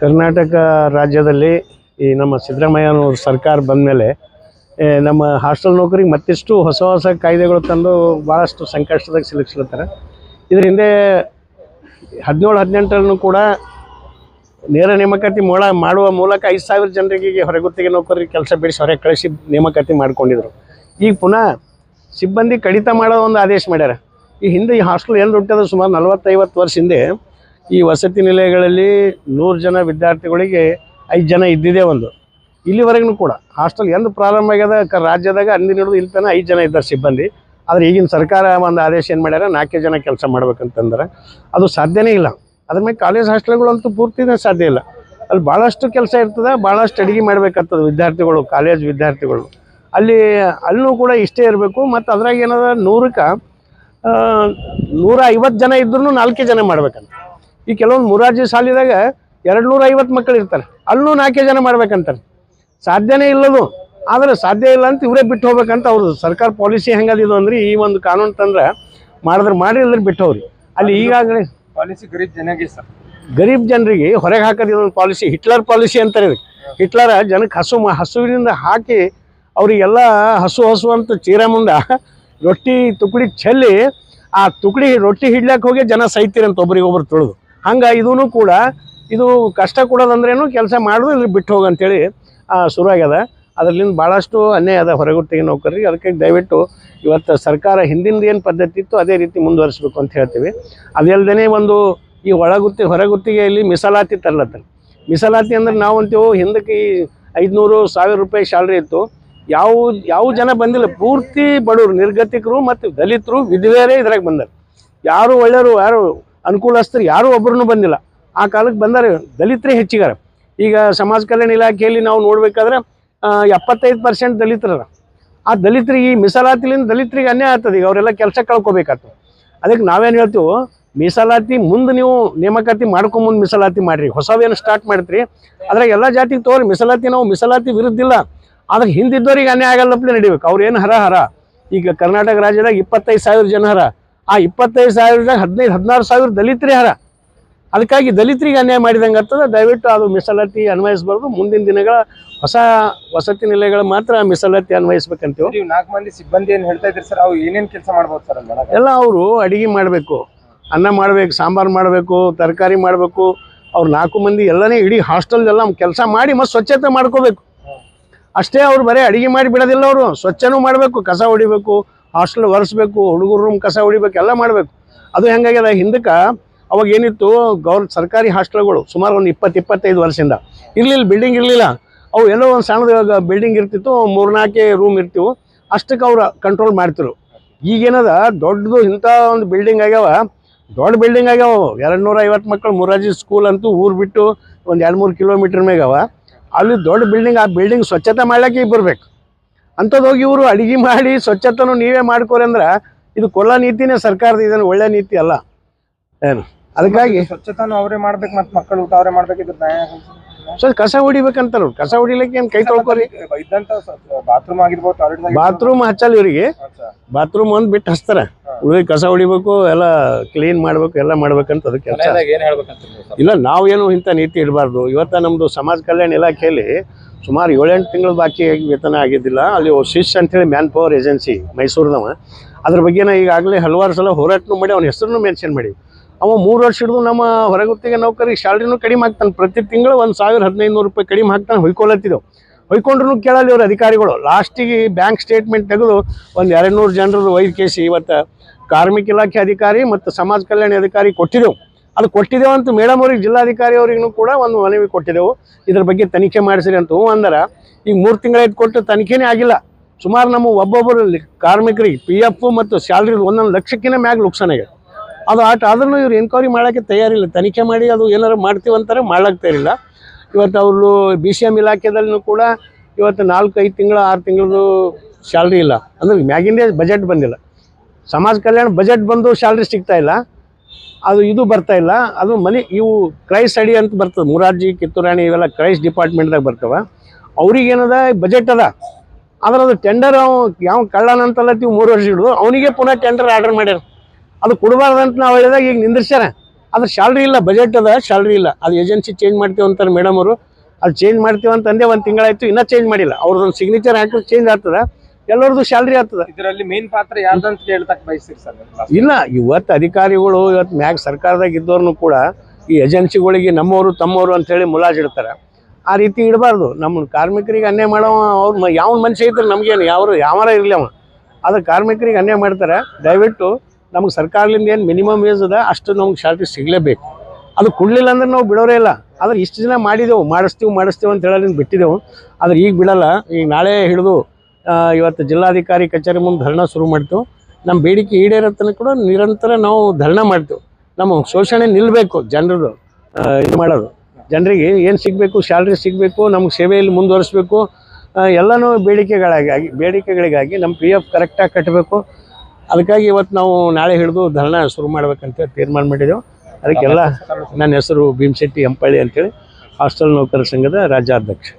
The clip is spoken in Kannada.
ಕರ್ನಾಟಕ ರಾಜ್ಯದಲ್ಲಿ ಈ ನಮ್ಮ ಸಿದ್ದರಾಮಯ್ಯನವ್ರ ಸರ್ಕಾರ ಬಂದ ಮೇಲೆ ನಮ್ಮ ಹಾಸ್ಟೆಲ್ ನೌಕರಿಗೆ ಮತ್ತಿಷ್ಟು ಹೊಸ ಹೊಸ ಕಾಯ್ದೆಗಳು ತಂದು ಭಾಳಷ್ಟು ಸಂಕಷ್ಟದಾಗ ಸಿಲುಕಿಸ್ಲತ್ತಾರೆ. ಇದ್ರ ಹಿಂದೆ ಹದಿನೇಳು, ಹದಿನೆಂಟರಲ್ಲೂ ಕೂಡ ನೇರ ನೇಮಕಾತಿ ಮೊಳ ಮಾಡುವ ಮೂಲಕ ಐದು ಸಾವಿರ ಜನರಿಗೆ ಹೊರಗುತ್ತಿಗೆ ನೌಕರಿ ಕೆಲಸ ಬಿಡಿಸಿ ಹೊರಗೆ ಕಳಿಸಿ ನೇಮಕಾತಿ ಮಾಡ್ಕೊಂಡಿದ್ರು. ಈಗ ಪುನಃ ಸಿಬ್ಬಂದಿ ಕಡಿತ ಮಾಡೋ ಒಂದು ಆದೇಶ ಮಾಡ್ಯಾರ. ಈ ಹಿಂದೆ ಈ ಹಾಸ್ಟೆಲ್ ಎಲ್ಲಿ ಹುಟ್ಟಿದ್ರು ಸುಮಾರು ನಲವತ್ತೈವತ್ತು ವರ್ಷ ಹಿಂದೆ ಈ ವಸತಿ ನಿಲಯಗಳಲ್ಲಿ ನೂರು ಜನ ವಿದ್ಯಾರ್ಥಿಗಳಿಗೆ ಐದು ಜನ ಇದ್ದಿದೆ ಒಂದು. ಇಲ್ಲಿವರೆಗೂ ಕೂಡ ಹಾಸ್ಟೆಲ್ ಎಂದು ಪ್ರಾರಂಭ ಆಗ್ಯದ, ಕ ರಾಜ್ಯದಾಗ ಅಲ್ಲಿ ಹಿಡಿದು ಇಲ್ಲಿ ತನಕ ಐದು ಜನ ಇದ್ದಾರೆ ಸಿಬ್ಬಂದಿ. ಆದರೆ ಈಗಿನ ಸರ್ಕಾರ ಒಂದು ಆದೇಶ ಏನು ಮಾಡ್ಯಾರ, ನಾಲ್ಕೇ ಜನ ಕೆಲಸ ಮಾಡ್ಬೇಕಂತಂದ್ರೆ ಅದು ಸಾಧ್ಯನೇ ಇಲ್ಲ. ಅದ್ರ ಮೇಲೆ ಕಾಲೇಜ್ ಹಾಸ್ಟೆಲ್ಗಳಂತೂ ಪೂರ್ತಿನೇ ಸಾಧ್ಯ ಇಲ್ಲ. ಅಲ್ಲಿ ಭಾಳಷ್ಟು ಕೆಲಸ ಇರ್ತದೆ ಭಾಳಷ್ಟು ಅಡುಗೆ ಮಾಡ್ಬೇಕಾಗ್ತದೆ ವಿದ್ಯಾರ್ಥಿಗಳು ಕಾಲೇಜ್ ವಿದ್ಯಾರ್ಥಿಗಳು. ಅಲ್ಲಿ, ಅಲ್ಲೂ ಕೂಡ ಇಷ್ಟೇ ಇರಬೇಕು, ಮತ್ತು ಅದ್ರಾಗ ಏನದ ನೂರಕ್ಕೆ ನೂರ ಐವತ್ತು ಜನ ಇದ್ರೂ ನಾಲ್ಕೇ ಜನ ಮಾಡ್ಬೇಕಂತ. ಈ ಕೆಲವೊಂದು ಮುರಾರ್ಜಿ ಶಾಲಿದಾಗ ಎರಡು ನೂರ ಐವತ್ತು ಮಕ್ಕಳು ಇರ್ತಾರೆ. ಅಲ್ಲೂ ನಾಲ್ಕೇ ಜನ ಮಾಡ್ಬೇಕಂತಾರೆ. ಸಾಧ್ಯನೇ ಇಲ್ಲದು. ಆದರೆ ಸಾಧ್ಯ ಇಲ್ಲ ಅಂತ ಇವರೇ ಬಿಟ್ಟು ಹೋಗ್ಬೇಕಂತ ಅವ್ರದ್ದು ಸರ್ಕಾರ ಪಾಲಿಸಿ ಹೆಂಗದಿದು ಅಂದ್ರೆ ಈ ಒಂದು ಕಾನೂನು ತಂದ್ರೆ ಮಾಡಿದ್ರೆ ಮಾಡಿ ಇಲ್ಲದ್ರೆ ಬಿಟ್ಟು ಹೋಗ್ರಿ. ಅಲ್ಲಿ ಈಗಾಗಲೇ ಪಾಲಿಸಿ ಗರೀಬ್ ಜನಗೆ ಸರ್. ಗರೀಬ್ ಜನರಿಗೆ ಹೊರಗೆ ಹಾಕೋದಿದೊಂದು ಪಾಲಿಸಿ ಹಿಟ್ಲರ್ ಪಾಲಿಸಿ ಅಂತಾರೆ ಹಿಟ್ಲರ ಜನಕ್ಕೆ ಹಸು ಹಸುವಿನಿಂದ ಹಾಕಿ ಅವರಿಗೆಲ್ಲ ಹಸು ಹಸು ಅಂತ ಚೀರ ಮುಂದೆ ರೊಟ್ಟಿ ತುಕಡಿ ಚೆಲ್ಲಿ ಆ ತುಕಡಿ ರೊಟ್ಟಿ ಹಿಡ್ಲಕ್ಕೆ ಹೋಗಿ ಜನ ಸೈತಿರಂತ ಒಬ್ರಿಗೊಬ್ರು ತುಳಿದು. ಹಂಗೆ ಇದೂ ಕೂಡ ಇದು ಕಷ್ಟ ಕೊಡೋದಂದ್ರೇನು ಕೆಲಸ ಮಾಡೋದು ಇಲ್ಲಿ ಬಿಟ್ಟು ಹೋಗಿ ಅಂತೇಳಿ ಶುರುವಾಗ್ಯದ. ಅದರಿಂದ ಭಾಳಷ್ಟು ಅನ್ಯಾಯ ಅದ ಹೊರಗುತ್ತಿಗೆ ನೌಕರಿ ಅದಕ್ಕೆ ದಯವಿಟ್ಟು ಇವತ್ತು ಸರ್ಕಾರ ಹಿಂದಿಂದ ಏನು ಪದ್ಧತಿ ಇತ್ತು ಅದೇ ರೀತಿ ಮುಂದುವರಿಸಬೇಕು ಅಂತ ಹೇಳ್ತೀವಿ. ಅದಲ್ದೇ ಒಂದು ಈ ಒಳಗುತ್ತಿ ಹೊರಗುತ್ತಿಗೆಯಲ್ಲಿ ಮೀಸಲಾತಿ ತರ್ಲತ್ತಾರ. ಮೀಸಲಾತಿ ಅಂದ್ರೆ ನಾವು ಅಂತೀವಿ ಹಿಂದಕ್ಕೆ ಈ ಐದುನೂರು ಸಾವಿರ ರೂಪಾಯಿ ಸ್ಯಾಲ್ರಿ ಇತ್ತು. ಯಾವ ಯಾವ ಜನ ಬಂದಿಲ್ಲ. ಪೂರ್ತಿ ಬಡವರು, ನಿರ್ಗತಿಕರು ಮತ್ತು ದಲಿತರು ವಿಧವೆಯರೇ ಇದ್ರಾಗ ಬಂದರು. ಯಾರು ಒಳ್ಳೆಯವರು, ಯಾರು ಅನುಕೂಲಸ್ಥರು ಯಾರು ಒಬ್ಬರೂ ಬಂದಿಲ್ಲ. ಆ ಕಾಲಕ್ಕೆ ಬಂದಾರೆ ದಲಿತರೇ ಹೆಚ್ಚಿಗಾರ. ಈಗ ಸಮಾಜ ಕಲ್ಯಾಣ ಇಲಾಖೆಯಲ್ಲಿ ನಾವು ನೋಡಬೇಕಾದ್ರೆ ಎಪ್ಪತ್ತೈದು ಪರ್ಸೆಂಟ್ ದಲಿತರ ಆ ದಲಿತರಿಗೆ ಈ ಮೀಸಲಾತಿಲಿಂದ ದಲಿತರಿಗೆ ಅನ್ಯಾಯ ಆಗ್ತದೆ. ಈಗ ಅವರೆಲ್ಲ ಕೆಲಸ ಕಳ್ಕೊಬೇಕಾಗ್ತದೆ. ಅದಕ್ಕೆ ನಾವೇನು ಹೇಳ್ತೀವಿ, ಮೀಸಲಾತಿ ಮುಂದೆ ನೀವು ನೇಮಕಾತಿ ಮಾಡ್ಕೊಂಬಂದು ಮೀಸಲಾತಿ ಮಾಡಿರಿ. ಹೊಸವೇನು ಸ್ಟಾರ್ಟ್ ಮಾಡ್ತೀರಿ. ಅದ್ರಾಗ ಎಲ್ಲ ಜಾತಿಗೆ ತೋರಿ ಮೀಸಲಾತಿ ನಾವು ಮೀಸಲಾತಿ ವಿರುದ್ಧಿಲ್ಲ ಆದ್ರೆ ಹಿಂದಿದ್ದವ್ರಿಗೆ ಅನ್ಯಾಯ ಆಗಲ್ಲಪ್ಲೆ ನಡಿಬೇಕು. ಅವ್ರು ಏನು ಹರ ಹರ ಈಗ ಕರ್ನಾಟಕ ರಾಜ್ಯದಾಗ ಇಪ್ಪತ್ತೈದು ಸಾವಿರ ಜನ ಹರ ಆ ಇಪ್ಪತ್ತೈದು ಸಾವಿರದಾಗ ಹದಿನೈದು ಹದಿನಾರು ಸಾವಿರ ದಲಿತರೇ ಹರ ಅದಕ್ಕಾಗಿ ದಲಿತರಿಗೆ ಅನ್ಯಾಯ ಮಾಡಿದಂಗೆ ಆಗ್ತದೆ. ದಯವಿಟ್ಟು ಅದು ಮೀಸಲಾತಿ ಅನ್ವಯಿಸಬಾರ್ದು. ಮುಂದಿನ ದಿನಗಳ ಹೊಸ ವಸತಿ ನಿಲಯಗಳ ಮಾತ್ರ ಮೀಸಲಾತಿ ಅನ್ವಯಿಸ್ಬೇಕಂತೀವಿ. ನೀವು ನಾಲ್ಕು ಮಂದಿ ಸಿಬ್ಬಂದಿ ಏನು ಹೇಳ್ತಾ ಇದ್ರಿ ಸರ್? ಅವು ಏನೇನು ಕೆಲಸ ಮಾಡ್ಬೋದು ಸರ್ ಎಲ್ಲ ಅವರು ಅಡುಗೆ ಮಾಡಬೇಕು. ಅನ್ನ ಮಾಡಬೇಕು ಸಾಂಬಾರು ಮಾಡಬೇಕು ತರಕಾರಿ ಮಾಡಬೇಕು. ಅವ್ರು ನಾಲ್ಕು ಮಂದಿ ಎಲ್ಲನೇ ಇಡೀ ಹಾಸ್ಟೆಲ್ದೆಲ್ಲ ಕೆಲಸ ಮಾಡಿ ಮತ್ತು ಸ್ವಚ್ಛತೆ ಮಾಡ್ಕೋಬೇಕು. ಅಷ್ಟೇ ಅವ್ರು ಬರೀ ಅಡಿಗೆ ಮಾಡಿ ಬಿಡೋದಿಲ್ಲ ಅವರು. ಸ್ವಚ್ಛನೂ ಮಾಡಬೇಕು ಕಸ ಹೊಡಿಬೇಕು ಹಾಸ್ಟೆಲ್ ಒರೆಸ್ಬೇಕು, ಹುಡುಗರು ರೂಮ್ ಕಸ ಹೊಡಿಬೇಕು, ಎಲ್ಲ ಮಾಡಬೇಕು. ಅದು ಹೆಂಗಾಗ್ಯದ? ಹಿಂದಕ್ಕೆ ಅವಾಗ ಏನಿತ್ತು? ಗೌರ್, ಸರ್ಕಾರಿ ಹಾಸ್ಟೆಲ್ಗಳು ಸುಮಾರು ಒಂದು ಇಪ್ಪತ್ತು, ಇಪ್ಪತ್ತೈದು ವರ್ಷದಿಂದ. ಇರಲಿಲ್ಲ ಬಿಲ್ಡಿಂಗ್ ಇರಲಿಲ್ಲ. ಅವು ಎಲ್ಲೋ ಒಂದು ಸಣ್ಣದ ಬಿಲ್ಡಿಂಗ್ ಇರ್ತಿತ್ತು, ಮೂರ್ನಾಲ್ಕೇ ರೂಮ್ ಇರ್ತಿವು. ಅಷ್ಟಕ್ಕೆ ಅವ್ರು ಕಂಟ್ರೋಲ್ ಮಾಡ್ತಿರು. ಈಗೇನದ? ದೊಡ್ಡದು ಇಂಥ ಒಂದು ಬಿಲ್ಡಿಂಗ್ ಆಗ್ಯಾವ. ದೊಡ್ಡ ಬಿಲ್ಡಿಂಗ್ ಆಗ್ಯಾವ. ಎರಡು ನೂರ ಐವತ್ತು ಮಕ್ಕಳು ಮುರಾಜಿ ಸ್ಕೂಲ್ ಅಂತೂ ಊರು ಬಿಟ್ಟು ಒಂದು ಎರಡು ಮೂರು ಕಿಲೋಮೀಟ್ರ್ ಮೇಗವ ಅಲ್ಲಿ ದೊಡ್ಡ ಬಿಲ್ಡಿಂಗ್ ಆ ಬಿಲ್ಡಿಂಗ್ ಸ್ವಚ್ಛತೆ ಮಾಡ್ಲಿಕ್ಕೆ ಬರ್ಬೇಕು ಅಂಥದ್ದು ಹೋಗಿ ಇವರು ಅಡಿಗೆ ಮಾಡಿ ಸ್ವಚ್ಛತನೂ ನೀವೇ ಮಾಡ್ಕೋರಿ ಅಂದ್ರೆ ಇದು ಕೊಲ್ಲ ನೀತಿನೇ ಸರ್ಕಾರದ ಇದನ್ನು ಒಳ್ಳೆ ನೀತಿ ಅಲ್ಲ. ಏನು? ಅದಕ್ಕಾಗಿ ಸ್ವಚ್ಛತಾನು ಅವರೇ ಮಾಡ್ಬೇಕು ಮತ್ತೆ ಮಕ್ಕಳು ಊಟ ಅವರೇ ಮಾಡ್ಬೇಕು ಸರ್ ಕಸ ಹೊಡಿಬೇಕಂತ ನೋಡಿ ಕಸ ಹೊಡಿಲಿಕ್ಕೆ ಏನ್ ಕೈ ತೊಳ್ಕೊರಿ? ಇದ್ದಂತ ಬಾತ್ರೂಮ್ ಆಗಿರ್ಬೋದು ಟಾಯ್ಲೆಟ್ ಬಾತ್ರೂಮ್ ಹಚ್ಚಲ್ಲ ಇವರಿಗೆ. ಬಾತ್ರೂಮ್ ಒಂದ್ ಬಿಟ್ಟು ಹಚ್ತಾರ. ಉಳಿದ ಕಸ ಹೊಡಿಬೇಕು ಎಲ್ಲ ಕ್ಲೀನ್ ಮಾಡ್ಬೇಕು ಎಲ್ಲ ಮಾಡ್ಬೇಕಂತ ಅದಕ್ಕೆ ಇಲ್ಲ ನಾವೇನು ಏನು ಇಂಥ ನೀತಿ ಇಡಬಾರ್ದು. ಇವತ್ತ ನಮ್ದು ಸಮಾಜ ಕಲ್ಯಾಣ ಇಲಾಖೆಯಲ್ಲಿ ಸುಮಾರು ಏಳೆಂಟು ತಿಂಗಳು ಬಾಕಿ ವೇತನ ಆಗಿದ್ದಿಲ್ಲ. ಅಲ್ಲಿ ಶಿಶ್ ಅಂತೇಳಿ ಮ್ಯಾನ್ ಪವರ್ ಏಜೆನ್ಸಿ ಮೈಸೂರಿನವ. ಅದ್ರ ಬಗ್ಗೆ ಈಗಾಗಲೇ ಹಲವಾರು ಸಲ ಹೋರಾಟನೂ ಮಾಡಿ ಅವ್ನ ಹೆಸರನ್ನು ಮೆನ್ಷನ್ ಮಾಡಿ. ಅವ ಮೂರು ವರ್ಷ ಹಿಡಿದು ನಮ್ಮ ಹೊರಗುತ್ತಿಗೆ ನೌಕರಿ ಸ್ಯಾಲ್ರಿನೂ ಕಡಿಮೆ ಹಾಕ್ತಾನೆ ಪ್ರತಿ ತಿಂಗಳು ಒಂದು ಸಾವಿರ ಹದಿನೈದು ನೂರು ರೂಪಾಯಿ ಕಡಿಮೆ ಹಾಕ್ತಾನೆ ಹೊಯ್ಕೊಳತ್ತಿದ್ದೆವು ಹೊಯ್ಕೊಂಡ್ರು ಕೇಳಲ್ಲ ಇವ್ರು ಅಧಿಕಾರಿಗಳು. ಲಾಸ್ಟಿಗೆ ಬ್ಯಾಂಕ್ ಸ್ಟೇಟ್ಮೆಂಟ್ ತೆಗೆದು ಒಂದು ಎರಡು ನೂರು ಜನರದ್ದು ವೈದ್ಯಕೇಸಿ ಕೇಸಿ ಇವತ್ತು ಕಾರ್ಮಿಕ ಇಲಾಖೆ ಅಧಿಕಾರಿ ಮತ್ತು ಸಮಾಜ ಕಲ್ಯಾಣ ಅಧಿಕಾರಿ ಕೊಟ್ಟಿದ್ದೆವು. ಅದು ಕೊಟ್ಟಿದ್ದೇವೆ ಅಂತ ಮೇಡಮ್ ಅವ್ರಿಗೆ, ಜಿಲ್ಲಾಧಿಕಾರಿ ಅವ್ರಿಗೂ ಕೂಡ ಒಂದು ಮನವಿ ಕೊಟ್ಟಿದ್ದೆವು. ಇದ್ರ ಬಗ್ಗೆ ತನಿಖೆ ಮಾಡಿಸಿರಿ ಅಂತ ಹ್ಞೂ ಅಂದ್ರೆ. ಈಗ ಮೂರು ತಿಂಗಳಾಯ್ತು ಕೊಟ್ಟು ತನಿಖೆನೇ ಆಗಿಲ್ಲ. ಸುಮಾರು ನಮ್ಮ ಒಬ್ಬೊಬ್ಬರು ಕಾರ್ಮಿಕರಿಗೆ ಪಿ ಎಫ್ ಮತ್ತು ಸ್ಯಾಲ್ರಿ ಒಂದೊಂದು ಲಕ್ಷಕ್ಕಿಂತ ಮ್ಯಾಗ ಲುಕ್ಸಾನ್ ಆಗ್ಯದ. ಅದು ಆಟ ಆದ್ರೂ ಇವ್ರು ಎನ್ಕ್ವೈರಿ ಮಾಡೋಕ್ಕೆ ತಯಾರಿಲ್ಲ ತನಿಖೆ ಮಾಡಿ ಅದು ಏನಾರು ಮಾಡ್ತೀವಿ ಅಂತಾರೆ ಮಾಡ್ಲಿಕ್ಕೆ ತಯಾರಿಲ್ಲ. ಇವತ್ತು ಅವರು ಬಿ ಸಿ ಎಂ ಇಲಾಖೆದಲ್ಲೂ ಕೂಡ ಇವತ್ತು ನಾಲ್ಕು, ಐದು ತಿಂಗಳು, ಆರು ತಿಂಗಳದು ಸ್ಯಾಲ್ರಿ ಇಲ್ಲ. ಅಂದ್ರೆ ಮ್ಯಾಗಿಂದೇ ಬಜೆಟ್ ಬಂದಿಲ್ಲ. ಸಮಾಜ ಕಲ್ಯಾಣ ಬಜೆಟ್ ಬಂದು ಸ್ಯಾಲ್ರಿ ಸಿಗ್ತಾ ಇಲ್ಲ. ಅದು ಇದು ಬರ್ತಾ ಇಲ್ಲ. ಅದು ಮನೆ, ಇವು ಕ್ರೈಸ್ಟ್ ಅಡಿ ಅಂತ ಬರ್ತದೆ. ಮುರಾರ್ಜಿ, ಕಿತ್ತೂರಾಣಿ ಇವೆಲ್ಲ ಕ್ರೈಸ್ ಡಿಪಾರ್ಟ್ಮೆಂಟ್ದಾಗ ಬರ್ತವೆ. ಅವ್ರಿಗೇನದ ಬಜೆಟ್ ಅದ. ಆದ್ರೆ ಅದು ಟೆಂಡರ್ ಅವ, ಯಾವ ಕಳ್ಳನಂತಲ್ಲ ಇವು ಮೂರು ವರ್ಷ ಹಿಡಿದು ಅವನಿಗೆ ಪುನಃ ಟೆಂಡರ್ ಆರ್ಡರ್ ಮಾಡ್ಯಾರ. ಅದು ಕೊಡಬಾರ್ದಂತ ನಾವು ಹೇಳಿದಾಗ ಈಗ ನಿಂದಿರ್ಸ್ಯಾರ. ಅದ್ರ ಸ್ಯಾಲ್ರಿ ಇಲ್ಲ ಬಜೆಟ್ ಅದ ಸ್ಯಾಲ್ರಿ ಇಲ್ಲ. ಅದು ಏಜೆನ್ಸಿ ಚೇಂಜ್ ಮಾಡ್ತೀವಿ ಅಂತಾರೆ ಮೇಡಮ್ ಅವರು. ಅದು ಚೇಂಜ್ ಮಾಡ್ತೀವಿ ಅಂತಂದೇ ಒಂದು ತಿಂಗಳಾಯ್ತು, ಇನ್ನೂ ಚೇಂಜ್ ಮಾಡಿಲ್ಲ. ಅವ್ರದ್ದೊಂದು ಸಿಗ್ನೇಚರ್ ಹಾಕಿದ್ರೆ ಚೇಂಜ್ ಆಗ್ತದ. ಎಲ್ಲರದ್ದು ಸ್ಯಾಲ್ರಿ ಆಗ್ತದೆ. ಇದರಲ್ಲಿ ಮೇನ್ ಪಾತ್ರ ಯಾರ್ದಂತ ಹೇಳ್ತಕ್ ಬಯಸ್ತೀರಿ ಸರ್ ಇಲ್ಲ ಇವತ್ತು ಅಧಿಕಾರಿಗಳು ಇವತ್ತು ಮ್ಯಾಗ ಸರ್ಕಾರದಾಗ ಇದ್ದವ್ರನ್ನು ಕೂಡ ಈ ಏಜೆನ್ಸಿಗಳಿಗೆ ನಮ್ಮವರು ತಮ್ಮವರು ಅಂತೇಳಿ ಮುಲಾಜಿಡ್ತಾರೆ. ಆ ರೀತಿ ಇಡಬಾರ್ದು. ನಮ್ಮ ಕಾರ್ಮಿಕರಿಗೆ ಅನ್ಯಾಯ ಮಾಡೋ ಅವ್ರು ಯಾವ ಮನುಷ್ಯ ಇದ್ರೆ ನಮಗೇನು ಯಾವ ಯಾವಾರ ಇರಲಿ ಅವ. ಅದು ಕಾರ್ಮಿಕರಿಗೆ ಅನ್ಯಾಯ ಮಾಡ್ತಾರೆ. ದಯವಿಟ್ಟು ನಮ್ಗೆ ಸರ್ಕಾರದಿಂದ ಏನು ಮಿನಿಮಮ್ ವೇಜ್ ಅದ ಅಷ್ಟು ನಮ್ಗೆ ಸ್ಯಾಲ್ರಿ ಸಿಗಲೇಬೇಕು. ಅದು ಕೊಡಲಿಲ್ಲ ಅಂದ್ರೆ ನಾವು ಬಿಡೋರೇ ಇಲ್ಲ. ಆದ್ರೆ ಇಷ್ಟು ಜನ ಮಾಡಿದೆವು ಮಾಡಿಸ್ತೀವಿ ಮಾಡಿಸ್ತೀವಿ ಅಂತ ಹೇಳೋದ್ರಿಂದ ಬಿಟ್ಟಿದ್ದೆವು ಆದ್ರೆ ಈಗ ಬಿಡಲ್ಲ. ಈಗ ನಾಳೆ ಹಿಡಿದು ಇವತ್ತು ಜಿಲ್ಲಾಧಿಕಾರಿ ಕಚೇರಿ ಮುಂದೆ ಧರಣ ಶುರು ಮಾಡ್ತೇವೆ ನಮ್ಮ ಬೇಡಿಕೆ ಈಡೇರತ್ತನ ಕೂಡ ನಿರಂತರ ನಾವು ಧರಣ ಮಾಡ್ತೀವಿ ನಮ್ಮ ಶೋಷಣೆ ನಿಲ್ಲಬೇಕು ಜನರದು. ಇದು ಮಾಡೋದು. ಜನರಿಗೆ ಏನು ಸಿಗಬೇಕು ಸ್ಯಾಲ್ರಿ ಸಿಗಬೇಕು ನಮ್ಗೆ ಸೇವೆಯಲ್ಲಿ ಮುಂದುವರಿಸಬೇಕು ಎಲ್ಲನೂ ಬೇಡಿಕೆಗಳಾಗಿ ಬೇಡಿಕೆಗಳಿಗಾಗಿ ನಮ್ಮ ಪಿ ಎಫ್ ಕರೆಕ್ಟಾಗಿ ಕಟ್ಟಬೇಕು ಅದಕ್ಕಾಗಿ ಇವತ್ತು ನಾವು ನಾಳೆ ಹಿಡಿದು ಧರಣ ಶುರು ಮಾಡ್ಬೇಕಂತ ತೀರ್ಮಾನ ಮಾಡಿದೆವು. ಅದಕ್ಕೆಲ್ಲ ನನ್ನ ಹೆಸರು ಭೀಮಶೆಟ್ಟಿ ಎಂಪಳ್ಳಿ ಅಂತೇಳಿ. ಹಾಸ್ಟೆಲ್ ನೌಕರ ಸಂಘದ ರಾಜ್ಯಾಧ್ಯಕ್ಷ.